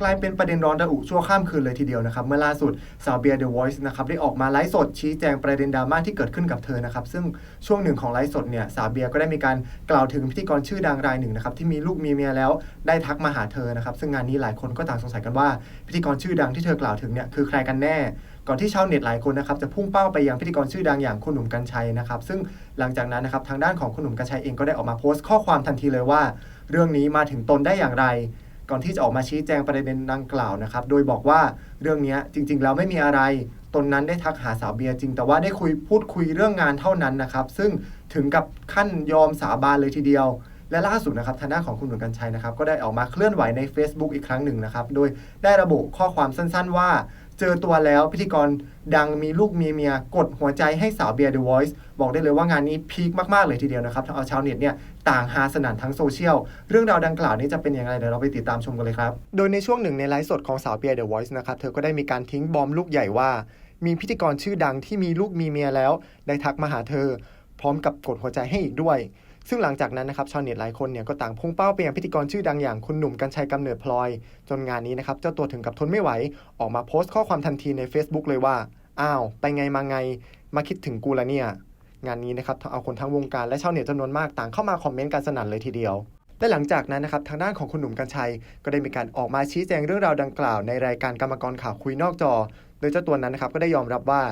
กลายเป็นประเด็นร้อนระอุชั่วข้ามคืนเลยทีเดียวนะครับ เมื่อล่าสุดสาวเบียร์เดอะวอยซ์นะครับได้ออกมาไลฟ์สดชี้แจงประเด็นดราม่าที่เกิดขึ้นกับเธอนะครับ ซึ่งช่วงหนึ่งของไลฟ์สดเนี่ยสาวเบียร์ก็ได้มีการกล่าวถึงพิธีกรชื่อดังรายหนึ่งนะครับที่มีลูกมีเมียแล้วได้ทักมาหาเธอนะครับ ซึ่งงานนี้หลายคนก็ต่างสงสัยกันว่าพิธีกรชื่อดังที่เธอกล่าวถึงเนี่ยคือใครกันแน่ก่อนที่ชาวเน็ตหลายคนนะครับจะพุ่งเป้าไปยังพิธีกรชื่อดังอย่างคุณหนุ่มกัญชัยนะครับ ซึ่งหลังจากนั้นนะครับทางด้านของคุณหนุ่มกัญชัยเองก็ได้ออกมาโพสต์ข้อความทันทีเลยว่า เรื่องนี้มาถึงตนได้อย่างไร ก่อนที่จะออกมาชี้แจงประเด็นดังกล่าวนะครับ โดยบอกว่าเรื่องนี้จริง ๆ แล้วไม่มีอะไร ตนนั้นได้ทักหาสาวเบียร์จริง แต่ว่าได้คุยพูดคุยเรื่องงานเท่านั้นนะครับ ซึ่งถึงกับขั้นยอมสาบานเลยทีเดียว และล่าสุดนะครับทางด้านของคุณหนุ่มกัญชัยนะครับ ก็ได้ออกมาเคลื่อนไหวใน Facebook อีกครั้งหนึ่งนะครับ โดยได้ระบุข้อความสั้น ๆ ว่า เจอตัวแล้วพิธีกรดังมีลูกมีเมีย กดหัวใจให้สาวเบียร์ The Voice บอกได้เลยว่างานนี้พีคมากๆเลยทีเดียวนะครับทำเอาชาวเน็ตเนี่ยต่างฮาสนั่นทั้งโซเชียล เรื่องราวดังกล่าวนี้จะเป็นยังไงเดี๋ยวเราไปติดตามชมกันเลยครับ โดยในช่วงหนึ่งในไลฟ์สดของสาวเบียร์ The Voice นะครับเธอก็ได้มีการทิ้งบอมลูกใหญ่ว่า มีพิธีกรชื่อดังที่มีลูกมีเมียแล้ว ได้ทักมาหาเธอ พร้อมกับกดหัวใจให้อีกด้วย ซึ่งหลังจากนั้นนะครับชาวเน็ตหลายคนเนี่ยก็ต่างพุ่งเป้าไปยังพิธีกรชื่อดังอย่างคุณหนุ่มกัญชัยกำเนิดพลอย จนงานนี้นะครับเจ้าตัวถึงกับทนไม่ไหว ออกมาโพสต์ข้อความทันทีใน Facebook เลยว่า อ้าว ไปไงมาไง มาคิดถึงกูละเนี่ย งานนี้นะครับเอาคนทั้งวงการและชาวเน็ตจำนวนมากต่างเข้ามาคอมเมนต์กันสนั่นเลยทีเดียวและหลังจากนั้นนะครับทางด้านของคุณหนุ่มกัญชัย ก็ได้มีการออกมาชี้แจงเรื่องราวดังกล่าวในรายการกรรมกรข่าวคุยนอกจอ โดยเจ้าตัวนั้นนะครับก็ได้ยอมรับว่า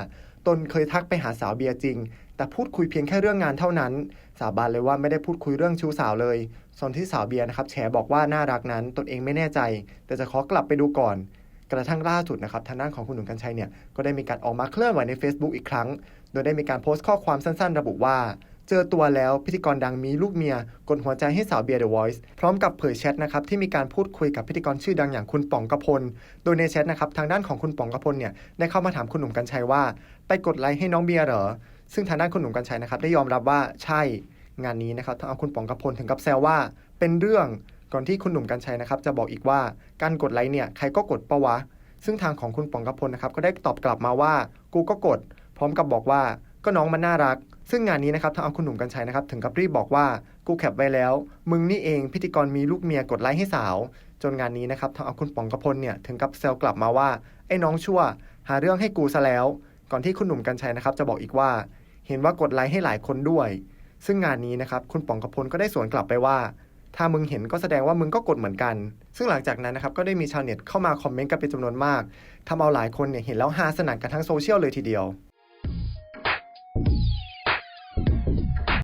ตนเคยทักไปหาสาวเบียร์จริง แต่พูดคุยเพียงแค่เรื่องงานเท่านั้น สาบานเลยว่าไม่ได้พูดคุยเรื่องชู้สาวเลย ส่วนที่สาวเบียร์นะครับแฉบอกว่าน่ารักนั้นตนเองไม่แน่ใจ แต่จะขอกลับไปดูก่อน กระทั่งล่าสุดนะครับทางด้านของคุณหนุ่มกัญชัยเนี่ยก็ได้มีการออกมาเคลื่อนไหวใน Facebook อีกครั้ง โดยได้มีการโพสต์ข้อความสั้นๆ ระบุว่าเจอตัวแล้วพิธีกรดังมีลูกเมีย กดหัวใจให้สาวเบียร์ The Voice พร้อมกับเผยแชทนะครับที่มีการพูดคุยกับพิธีกรชื่อดังอย่างคุณป๋องกระพล โดยในแชทนะครับทางด้านของคุณป๋องกพลเนี่ยได้เข้ามาถามคุณหนุ่มกัญชัยว่า ไปกดไลค์ให้น้องเบียร์เหรอ ซึ่งทางด้านคุณหนุ่มกัญชัยนะครับได้ยอมรับว่าใช่งานนี้นะครับทางเอาคุณป๋องกพลถึงกับแซวว่า เป็นเรื่องก่อนที่คุณหนุ่มกัญชัยนะครับจะบอกอีกว่าการกดไลค์เนี่ยใครก็กดปะวะ ซึ่งทางของคุณป๋องกพลนะครับก็ได้ตอบกลับมาว่ากูก็กด พร้อมกับบอกว่าก็น้องมันน่ารัก ซึ่งงานนี้นะครับทางเอาคุณหนุ่มกัญชัยนะครับถึงกับรีบบอกว่ากูแคปไว้แล้ว มึงนี่เองพิธีกรมีลูกเมียกดไลค์ให้สาว จนงานนี้นะครับทางเอาคุณป๋องกพลเนี่ยถึงกับแซวกลับมาว่าไอ้น้องชั่ว หาเรื่องให้กูซะแล้ว ก่อนที่คุณหนุ่มกัญชัยนะครับจะบอกอีกว่า เห็นว่ากดไลค์ให้หลายคนด้วย ซึ่งงานนี้นะครับคุณป๋องกพลก็ได้สวนกลับไปว่า ถ้ามึงเห็นก็แสดงว่ามึงก็กดเหมือนกัน ซึ่งหลังจากนั้นนะครับก็ได้มีชาวเน็ตเข้ามาคอมเมนต์กันเป็นจำนวนมากทำเอาหลายคนเนี่ยเห็นแล้วฮาสนั่นกันทั้งโซเชียลเลยทีเดียว